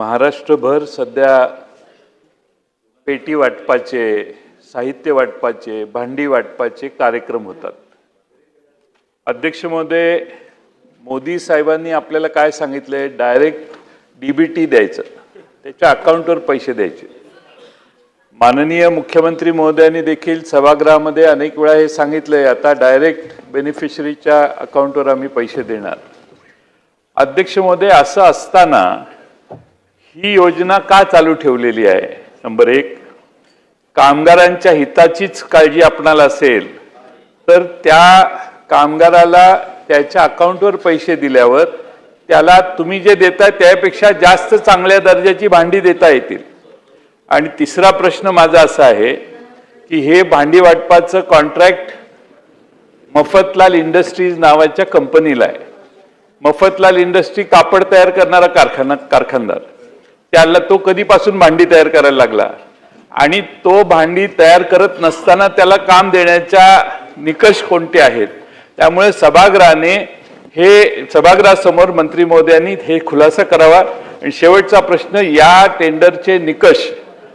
महाराष्ट्रभर सध्या पेटी वाटपाचे साहित्य वाटपाचे भांडी वाटपाचे कार्यक्रम होतात. अध्यक्ष महोदय मोदी साहेबांनी आपल्याला काय सांगितलंय? डायरेक्ट डीबीटी द्यायचं. त्याच्या अकाउंटवर पैसे द्यायचे. माननीय मुख्यमंत्री महोदयांनी देखील सभागृहामध्ये अनेक वेळा हे सांगितलंय आता डायरेक्ट बेनिफिशरीच्या अकाउंटवर आम्ही पैसे देणार. अध्यक्ष महोदय असं असताना ही योजना का चालू ठेवलेली आहे? नंबर एक कामगारांच्या हिताचीच काळजी आपणाला असेल तर त्या कामगाराला त्याच्या अकाउंटवर पैसे दिल्यावर त्याला तुम्ही जे देताय त्यापेक्षा जास्त चांगल्या दर्जाची भांडी देता येतील. आणि तिसरा प्रश्न माझा असा आहे की हे भांडी वाटपाचं कॉन्ट्रॅक्ट मफतलाल इंडस्ट्रीज नावाच्या कंपनीला आहे. मफतलाल इंडस्ट्री कापड तयार करणारा कारखाना कारखानदार. त्याला तो कधीपासून भांडी तयार करायला लागला. आणि तो भांडी तयार करत नसताना त्याला काम देण्याच्या निकष कोणते आहेत? त्यामुळे सभागृहाने हे सभागृहासमोर मंत्री महोदयांनी हे खुलासा करावा. आणि शेवटचा प्रश्न या टेंडरचे निकष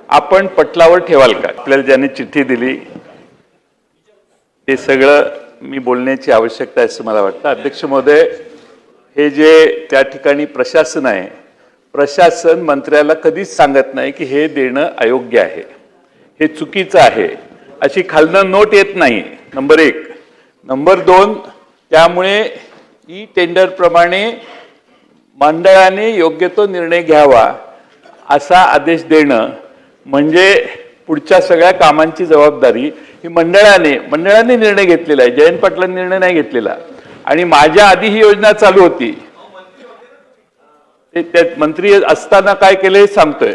आपण पटलावर ठेवाल का? आपल्याला ज्याने चिठ्ठी दिली हे सगळं मी बोलण्याची आवश्यकता आहे असं मला वाटतं. अध्यक्ष महोदय हे जे त्या ठिकाणी प्रशासन आहे प्रशासन मंत्र्याला कधीच सांगत नाही की हे देणं अयोग्य आहे. हे चुकीचं आहे. अशी खालनं नोट येत नाही. नंबर एक. नंबर दोन त्यामुळे ई टेंडरप्रमाणे मंडळाने योग्य तो निर्णय घ्यावा असा आदेश देणं म्हणजे पुढच्या सगळ्या कामांची जबाबदारी ही मंडळाने मंडळाने निर्णय घेतलेला आहे. जयंत पाटलांनी निर्णय नाही घेतलेला. आणि माझ्या आधी ही योजना चालू होती. ते त्यात मंत्री असताना काय केलं हे सांगतोय.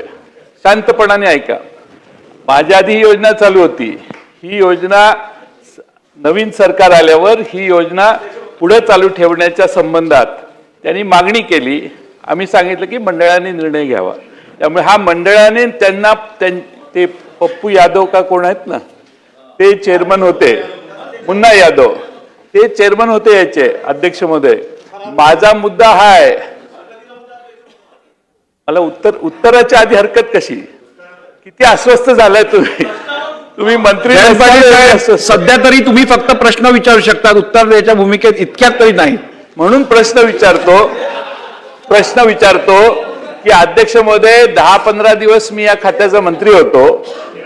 शांतपणाने ऐका. माझ्या आधी ही योजना चालू होती. ही योजना नवीन सरकार आल्यावर ही योजना पुढे चालू ठेवण्याच्या संबंधात त्यांनी मागणी केली. आम्ही सांगितलं की मंडळाने निर्णय घ्यावा. त्यामुळे हा मंडळाने त्यांना त्यां- ते पप्पू यादव का कोण आहेत ना? ते चेअरमन होते. मुन्ना यादव. ते चेअरमन होते याचे अध्यक्ष महोदय माझा मुद्दा हा आहे. मला उत्तर उत्तराच्या आधी हरकत कशी? किती अस्वस्थ झालाय तुम्ही. तुम्ही मंत्री. सध्या तरी तुम्ही फक्त प्रश्न विचारू शकता उत्तर द्यायच्या भूमिकेत इतक्यात तरी नाही. म्हणून प्रश्न विचारतो प्रश्न विचारतो की अध्यक्ष महोदय दहा पंधरा दिवस मी या खात्याचा मंत्री होतो.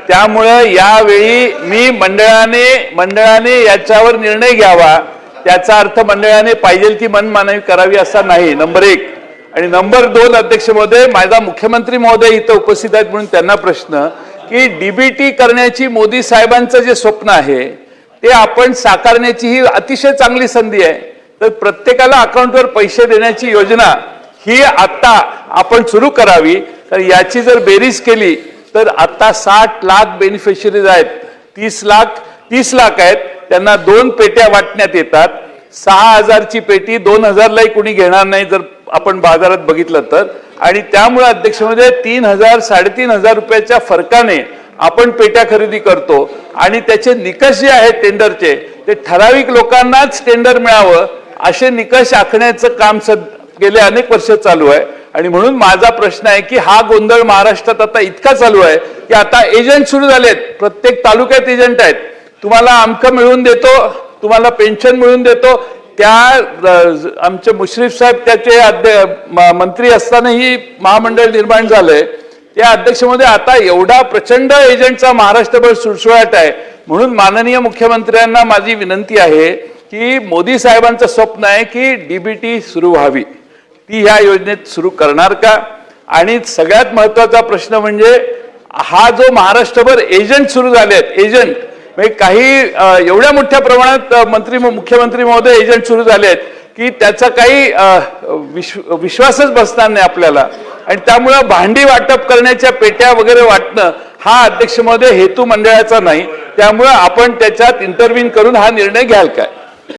त्यामुळं यावेळी मी मंडळाने मंडळाने याच्यावर निर्णय घ्यावा. त्याचा अर्थ मंडळाने पाहिजे ती मनमानवी करावी असा नाही. नंबर एक. आणि नंबर दोन अध्यक्ष महोदय माझा मुख्यमंत्री महोदय इथं उपस्थित आहेत म्हणून त्यांना प्रश्न की डीबीटी करण्याची मोदी साहेबांचं जे स्वप्न आहे ते आपण साकारण्याची ही अतिशय चांगली संधी आहे. तर प्रत्येकाला अकाउंटवर पैसे देण्याची योजना ही आता आपण सुरू करावी. तर याची जर बेरीज केली तर आता साठ लाख बेनिफिशरीज आहेत तीस लाख तीस लाख आहेत त्यांना दोन पेट्या वाटण्यात येतात. सहा हजारची पेटी दोन हजारलाही कुणी घेणार नाही जर आपण बाजारात बघितलं तर. आणि त्यामुळे अध्यक्षमध्ये तीन हजार साडेतीन हजार रुपयाच्या फरकाने आपण पेट्या खरेदी करतो. आणि त्याचे निकष जे आहेत टेंडरचे ते ठराविक लोकांनाच टेंडर मिळावं असे निकष आखण्याचं काम सद गेले अनेक वर्ष चालू आहे. आणि म्हणून माझा प्रश्न आहे की हा गोंधळ महाराष्ट्रात आता इतका चालू आहे की आता एजंट सुरू झालेत. प्रत्येक तालुक्यात एजंट आहेत. तुम्हाला अमकं मिळवून देतो तुम्हाला पेन्शन मिळवून देतो त्या आमचे मुश्रीफ साहेब त्याचे अध्य म- मंत्री असतानाही महामंडळ निर्माण झालंय. त्या अध्यक्षमध्ये आता एवढा प्रचंड एजंटचा महाराष्ट्रभर सुळसुळाट आहे. म्हणून माननीय मुख्यमंत्र्यांना माझी विनंती आहे की मोदी साहेबांचं स्वप्न आहे की डीबीटी सुरू व्हावी. ती ह्या योजनेत सुरू करणार का? आणि सगळ्यात महत्त्वाचा प्रश्न म्हणजे हा जो महाराष्ट्रभर एजंट सुरू झाले आहेत एजंट म्हणजे काही एवढ्या मोठ्या प्रमाणात मंत्री मुख्यमंत्री महोदय एजंट सुरू झाले आहेत की त्याचा काही विश्व विश्वासच बसणार नाही आपल्याला. आणि त्यामुळं भांडी वाटप करण्याच्या पेट्या वगैरे वाटणं हा अध्यक्ष महोदय हेतू मंडळाचा नाही. त्यामुळं आपण त्याच्यात इंटरव्हीन करून हा निर्णय घ्याल काय?